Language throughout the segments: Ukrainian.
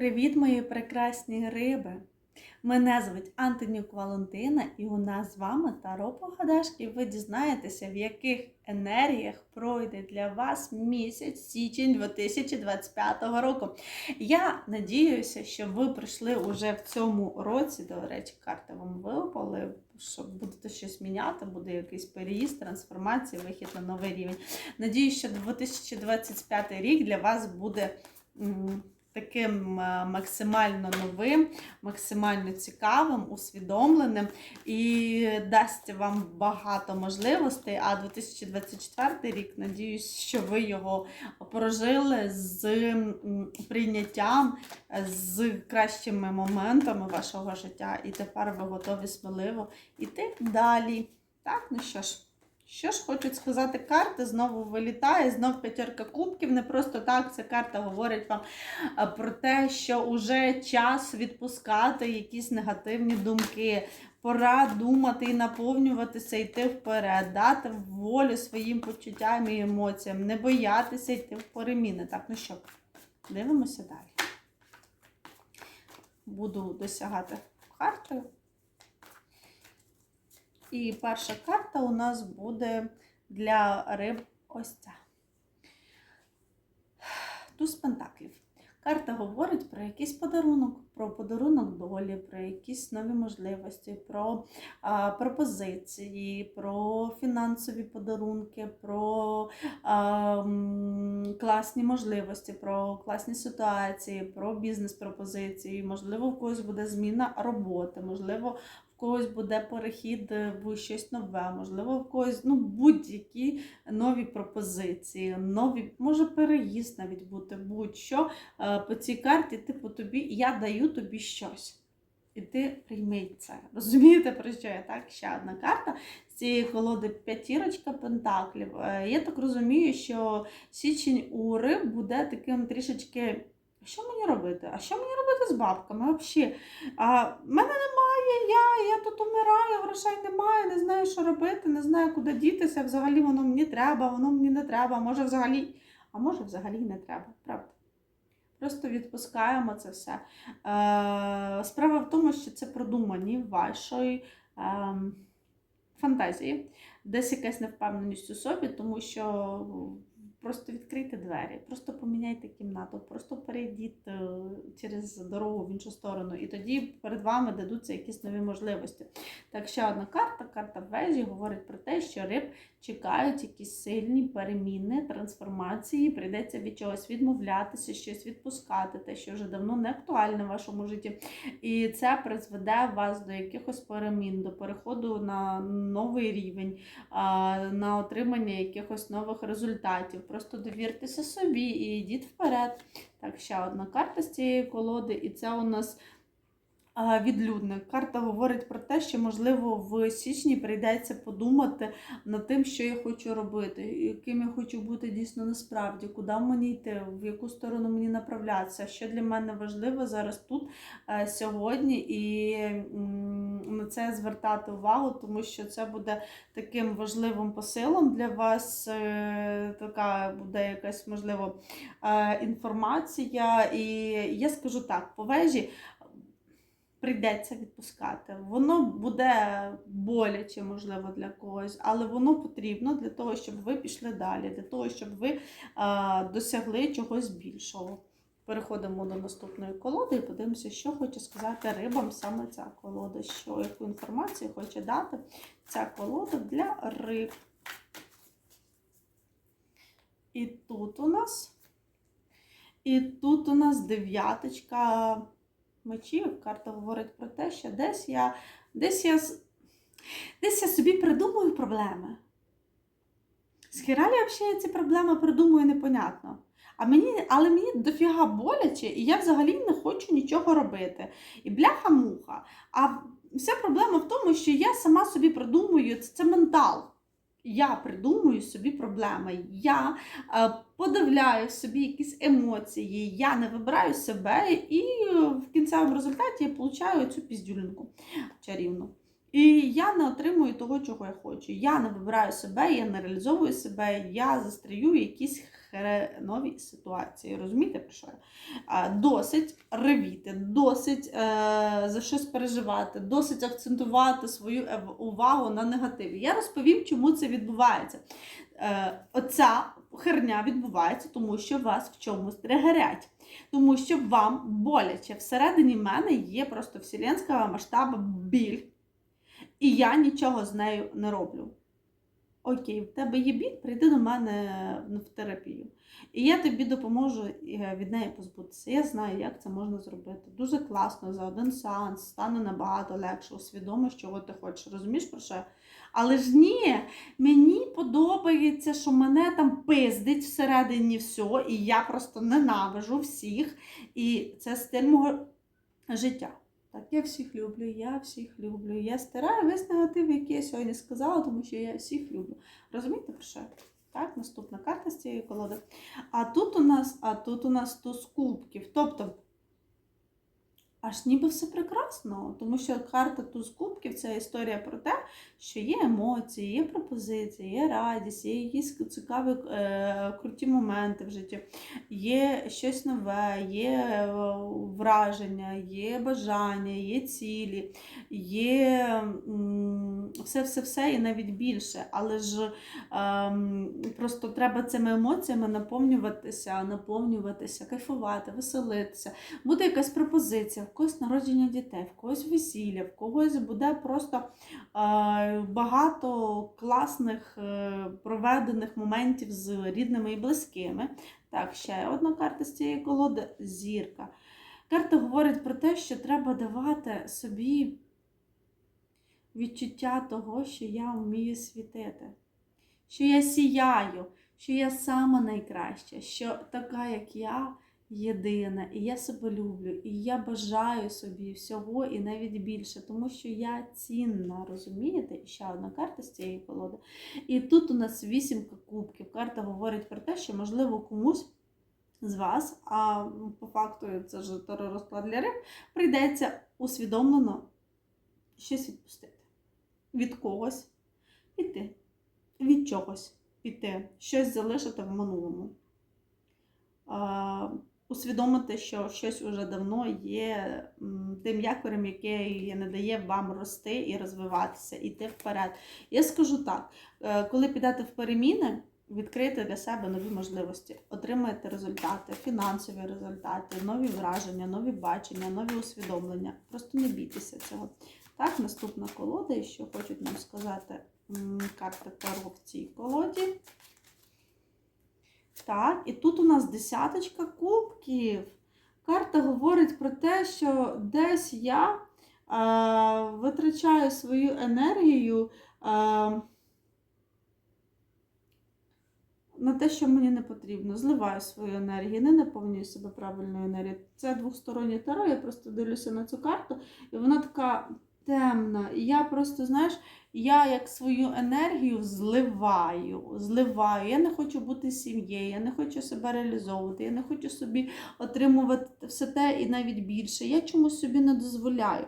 Привіт, мої прекрасні риби! Мене звуть Антонюк Валентина, і у нас з вами Таро Погадашки. Ви дізнаєтеся, в яких енергіях пройде для вас місяць січень 2025 року. Я надіюся, що ви прийшли уже в цьому році. До речі, карти вам випали. Що будете щось міняти, буде якийсь переїзд, трансформація, вихід на новий рівень. Надіюсь, що 2025 рік для вас буде. Таким е, максимально новим, максимально цікавим, усвідомленим і дасть вам багато можливостей. А 2024 рік, надіюсь, що ви його прожили з прийняттям, з кращими моментами вашого життя, і тепер ви готові сміливо йти далі. Так, ну що ж. Що ж хочуть сказати карти, знову вилітає, знов п'ятерка кубків. Не просто так ця карта говорить вам про те, що вже час відпускати якісь негативні думки. Пора думати і наповнюватися, йти вперед, дати волю своїм почуттям і емоціям, не боятися йти в переміни. Так, ну що, дивимося далі. Буду досягати картою. І перша карта у нас буде для риб ось ця. Туз Пентаклів. Карта говорить про якийсь подарунок, про подарунок долі, про якісь нові можливості, про а, пропозиції, про фінансові подарунки, про а, м, класні можливості, про класні ситуації, про бізнес-пропозиції. Можливо, в когось буде зміна роботи, можливо, когось буде перехід в щось нове, можливо, в когось ну, будь-які нові пропозиції, нові, може переїзд навіть бути, будь-що Е, по цій карті, типу, тобі я даю тобі щось. І ти прийми це. Розумієте, про що я так? Ще одна карта з цієї колоди п'ятірочка пентаклів. Е, Я так розумію, що січень у риб буде таким трішечки. Що мені робити? А що мені робити з бабками? Взагалі, в мене немає, я, я тут умираю, грошей немає, не знаю, що робити, не знаю, куди дітися. Взагалі воно мені треба, воно мені не треба. Може взагалі, а може взагалі не треба, правда? Просто відпускаємо це все. Е, Справа в тому, що це продумані вашої е, фантазії, десь якась невпевненість у собі, тому що просто відкрийте двері, просто поміняйте кімнату, просто перейдіть е, через дорогу в іншу сторону, і тоді перед вами дадуться якісь нові можливості. Так, ще одна карта, карта вежі, говорить про те, що риб чекають якісь сильні переміни, трансформації, прийдеться від чогось відмовлятися, щось відпускати, те, що вже давно не актуальне в вашому житті. І це призведе вас до якихось перемін, до переходу на новий рівень, на отримання якихось нових результатів. Просто довіртеся собі і йдіть вперед. Так, ще одна карта з цієї колоди, і це у нас відлюдник. Карта говорить про те, що, можливо, в січні прийдеться подумати над тим, що я хочу робити, яким я хочу бути дійсно насправді, куди мені йти, в яку сторону мені направлятися, що для мене важливо зараз тут, е, сьогодні, і на це звертати увагу, тому що це буде таким важливим посилом для вас. е, Така буде якась, можливо, е, інформація. І я скажу так, по вежі прийдеться відпускати. Воно буде боляче, можливо, для когось, але воно потрібно для того, щоб ви пішли далі, для того, щоб ви е, досягли чогось більшого. Переходимо до наступної колоди і подивимося, що хоче сказати рибам саме ця колода, що яку інформацію хоче дати ця колода для риб. І тут у нас, і тут у нас дев'яточка мечів. Карта говорить про те, що десь я, десь я, десь я собі придумую проблеми. З хіралі взагалі ці проблеми придумую непонятно. А мені, але мені дофіга боляче, і я взагалі не хочу нічого робити. І бляха-муха. А вся проблема в тому, що я сама собі придумую, це, це ментал. Я придумую собі проблеми. Я е, подавляю собі якісь емоції, я не вибираю себе, і е, в кінцевому результаті я получаю цю піздюлінку чарівну. І я не отримую того, чого я хочу. Я не вибираю себе, я не реалізовую себе, я застрію в якійсь хреновій ситуації. Розумієте, про що я? Досить ревіти, досить е, за щось переживати, досить акцентувати свою увагу на негативі. Я розповім, чому це відбувається. Е, оця херня відбувається, тому що вас в чомусь тригерять. Тому що вам боляче. Всередині мене є просто вселенського масштабу біль. І я нічого з нею не роблю. Окей, в тебе є біль, прийди до мене в терапію. І я тобі допоможу е, від неї позбутися. Я знаю, як це можна зробити. Дуже класно за один сеанс, стане набагато легше, усвідомиш, чого ти хочеш. Розумієш про що? Але ж ні, мені подобається, що мене там пиздить всередині все, і я просто ненавижу всіх. І це стиль мого життя. Так, я всіх люблю, я всіх люблю. Я стираю весь негатив, який я сьогодні сказала, тому що я всіх люблю. Розумієте про що? Так, наступна карта з цієї колоди. А тут у нас, а тут у нас туз кубків. Тобто, аж ніби все прекрасно, тому що карта туз кубків це історія про те, що є емоції, є пропозиції, є радість, є якісь цікаві е, круті моменти в житті, є щось нове, є е, враження, є бажання, є цілі, є все-все-все і навіть більше. Але ж ем, просто треба цими емоціями наповнюватися, наповнюватися, кайфувати, веселитися. Буде якась пропозиція, в когось народження дітей, в когось весілля, в когось буде просто е, багато класних е, проведених моментів з рідними і близькими. Так, ще одна карта з цієї колоди зірка. Карта говорить про те, що треба давати собі відчуття того, що я вмію світити, що я сіяю, що я сама найкраща, що така, як я, єдина, і я себе люблю, і я бажаю собі всього і навіть більше, тому що я цінна, розумієте? І ще одна карта з цієї колоди. І тут у нас вісімка кубків. Карта говорить про те, що, можливо, комусь з вас, а по факту це ж розклад для риб, прийдеться усвідомлено щось відпустити. Від когось піти, від чогось піти, щось залишити в минулому. Усвідомити, що щось уже давно є тим якорем, який не дає вам рости і розвиватися, іти вперед. Я скажу так: е, коли підете в переміни, відкрийте для себе нові можливості, отримаєте результати, фінансові результати, нові враження, нові бачення, нові усвідомлення. Просто не бійтеся цього. Так, наступна колода, і що хочуть нам сказати карта Таро в цій колоді. Так, і тут у нас десяточка кубків. Карта говорить про те, що десь я е, витрачаю свою енергію е, на те, що мені не потрібно. Зливаю свою енергію, не наповнюю себе правильною енергією. Це двостороннє таро, я просто дивлюся на цю карту, і вона така темна. І я просто, знаєш, я як свою енергію зливаю, зливаю. Я не хочу бути сім'єю, я не хочу себе реалізовувати, я не хочу собі отримувати все те і навіть більше. Я чомусь собі не дозволяю.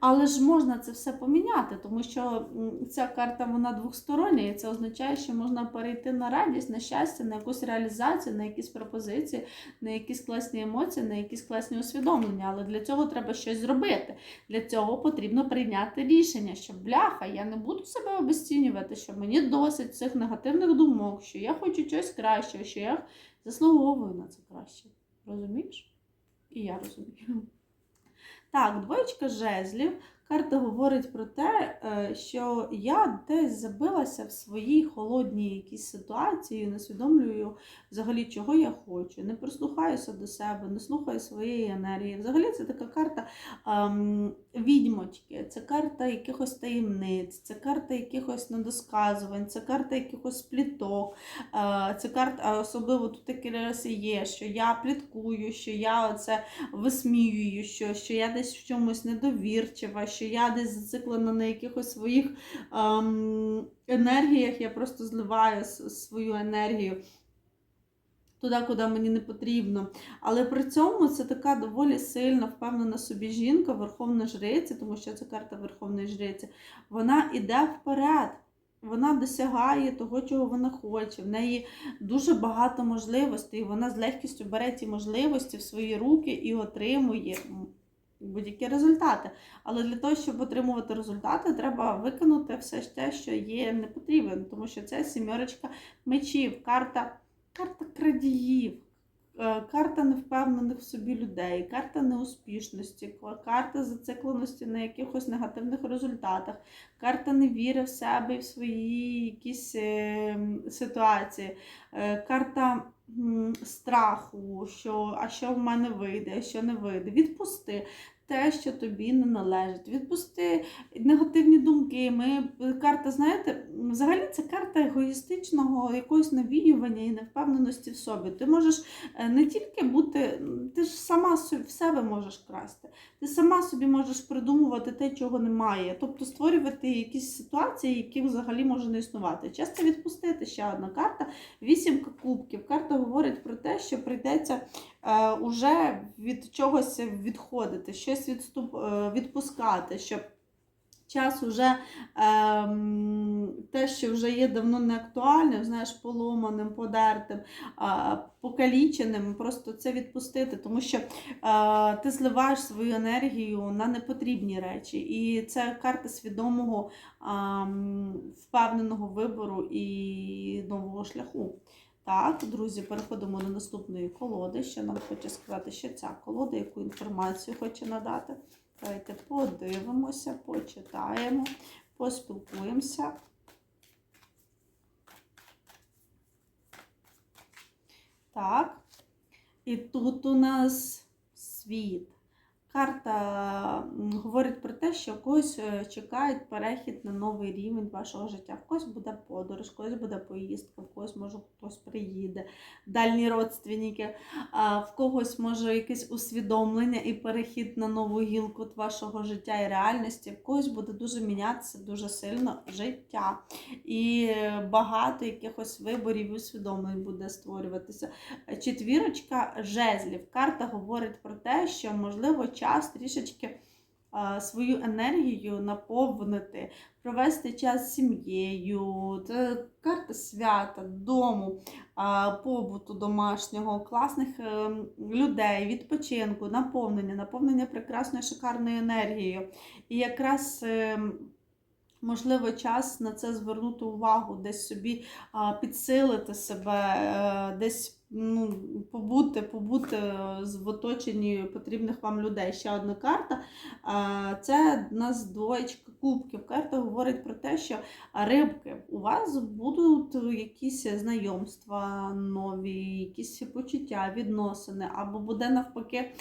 Але ж можна це все поміняти, тому що ця карта вона двостороння, і це означає, що можна перейти на радість, на щастя, на якусь реалізацію, на якісь пропозиції, на якісь класні емоції, на якісь класні усвідомлення. Але для цього треба щось зробити. Для цього потрібно прийняти рішення, що бляха, я не буду себе обесцінювати, що мені досить цих негативних думок, що я хочу щось кращого, що я заслуговую на це краще. Розумієш? І я розумію. Так, двоєчка жезлів. Карта говорить про те, е, що я десь забилася в своїй холодній якійсь ситуації, не усвідомлюю взагалі, чого я хочу, не прислухаюся до себе, не слухаю своєї енергії. Взагалі це така карта ем, відьмочки, це карта якихось таємниць, це карта якихось недосказувань, це карта якихось пліток, е, це карта, особливо тут такі раз і є, що я пліткую, що я оце висміюю, що, що я десь в чомусь недовірчива, що я десь зациклена на якихось своїх ем, енергіях, я просто зливаю свою енергію. Туди, куди мені не потрібно. Але при цьому це така доволі сильно впевнена собі жінка, верховна жриця, тому що це карта Верховної жриці. Вона іде вперед. вона досягає того, чого вона хоче. В неї дуже багато можливостей. Вона з легкістю бере ці можливості в свої руки і отримує будь-які результати. Але для того, щоб отримувати результати, треба виконати все ж те, що є не потрібен, тому що це сімерочка мечів, карта, карта крадіїв. е, Карта невпевнених в собі людей, карта неуспішності, карта зацикленості на якихось негативних результатах, карта невіри в себе і в свої якісь е, ситуації, е, карта страху, що а що в мене вийде, а що не вийде. Відпусти те, що тобі не належить. Відпусти негативні думки. Ми карта, знаєте, взагалі це карта егоїстичного якогось навіювання і невпевненості в собі. Ти можеш е, не тільки бути, ти ж сама в себе можеш красти. Ти сама собі можеш придумувати те, чого немає, тобто створювати якісь ситуації, які взагалі може не існувати. Часто відпустити ще одна карта. Вісімка кубків. Карта говорить про те, що прийдеться е, уже від чогось відходити, щось відступ, е, відпускати, щоб час уже ем, те, що вже є давно не актуальним, знаєш, поломаним, подертим, покаліченим, просто це відпустити, тому що е, ти зливаєш свою енергію на непотрібні речі. І це карта свідомого ем, впевненого вибору і нового шляху. Так, друзі, переходимо до наступної колоди. Що нам хоче сказати, що ця колода, яку інформацію хоче надати. Давайте подивимося, почитаємо, поспілкуємося. Так. І тут у нас світ. Карта говорить про те, що когось е, чекає перехід на новий рівень вашого життя. В когось буде подорож, в когось буде поїздка, в когось може хтось приїде, дальні родственники, в когось може якесь усвідомлення і перехід на нову гілку вашого життя і реальності. В когось буде дуже мінятися дуже сильно життя. І е, багато якихось виборів і усвідомлень буде створюватися. Четвірочка жезлів. Карта говорить про те, що можливо час трішечки свою енергію наповнити, провести час з сім'єю. Карта свята, дому, побуту домашнього, класних е, людей, відпочинку, наповнення, наповнення прекрасною шикарною енергією. І якраз. е, Можливо, час на це звернути увагу, десь собі підсилити себе, е, десь ну, побути, побути е, в оточенні потрібних вам людей. Ще одна карта. Це у нас двоєчка кубків. Карта говорить про те, що рибки, у вас будуть якісь знайомства нові, якісь почуття, відносини, або буде навпаки,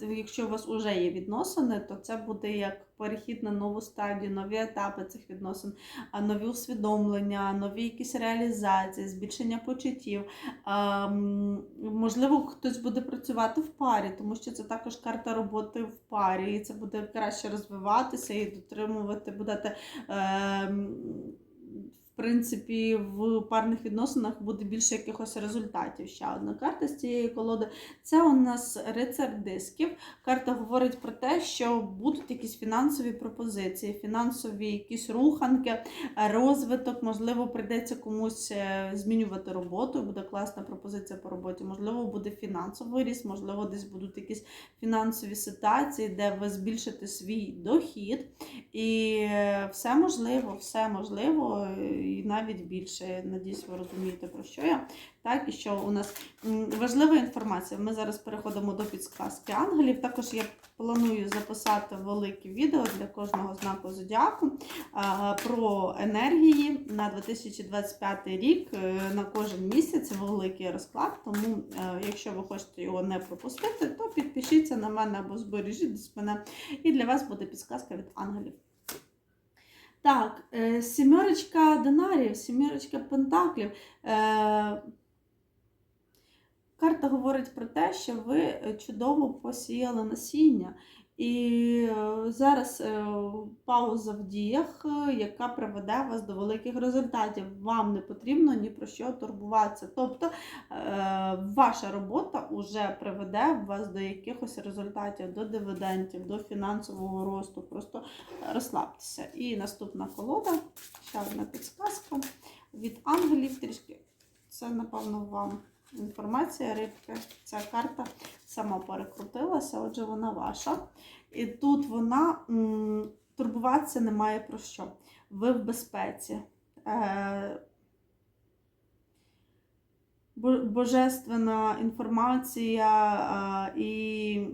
е, якщо у вас вже є відносини, то це буде як перехід на нову стадію, нові етапи цих відносин, нові усвідомлення, нові якісь реалізації, збільшення почуттів. А, Можливо, хтось буде працювати в парі, тому що це також карта роботи в парі, і це буде краще розвиватися і дотримувати будете. ем, Принципі, в парних відносинах буде більше якихось результатів. Ще одна карта з цієї колоди. Це у нас рицар дисків. Карта говорить про те, що будуть якісь фінансові пропозиції, фінансові якісь руханки, розвиток, можливо, прийдеться комусь е, змінювати роботу, буде класна пропозиція по роботі, можливо, буде фінансовий ріст, можливо, десь будуть якісь фінансові ситуації, де ви збільшите свій дохід. І е, все можливо, все можливо, і навіть більше. Надіюсь, ви розумієте, про що я. Так, і що у нас важлива інформація. Ми зараз переходимо до підсказки ангелів. Також я планую записати велике відео для кожного знаку зодіаку про енергії на 2025 рік е, на кожен місяць великий розклад. Тому, е, якщо ви хочете його не пропустити, то підпишіться на мене або збережіть мене, і для вас буде підсказка від ангелів. Так, е, сімерочка динарів, сімерочка пентаклів. Е, карта говорить про те, що ви е, чудово посіяли насіння. І е, зараз е, пауза в діях, е, яка приведе вас до великих результатів. Вам не потрібно ні про що турбуватися. Тобто ваша робота вже приведе вас до якихось результатів, до дивідендів, до фінансового росту. Просто розслабтеся. І наступна колода, ще одна підсказка від ангелів трішки. Це, напевно, вам інформація рибки. Ця карта сама перекрутилася, отже, вона ваша. І тут вона турбуватися немає про що. Ви в безпеці. Е, Божественна інформація е, і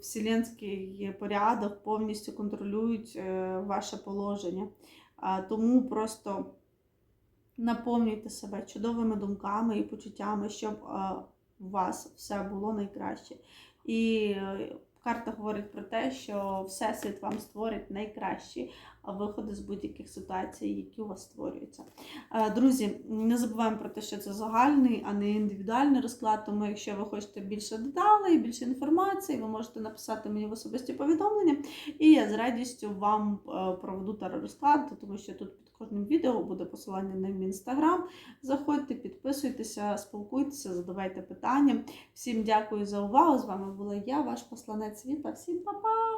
вселенський порядок повністю контролюють е, ваше положення. Тому просто наповнюйте себе чудовими думками і почуттями, щоб е, у вас все було найкраще. І е, карта говорить про те, що Всесвіт вам створить найкращі виходи з будь-яких ситуацій, які у вас створюються. Е, Друзі, не забуваємо про те, що це загальний, а не індивідуальний розклад. Тому, якщо ви хочете більше деталей, більше інформації, ви можете написати мені в особисті повідомлення, і я з радістю вам проведу теророзклад, тому що тут кожним відео буде посилання на мій інстаграм. Заходьте, підписуйтеся, спілкуйтеся, задавайте питання. Всім дякую за увагу. З вами була я, ваш посланець Світа. Всім па-па!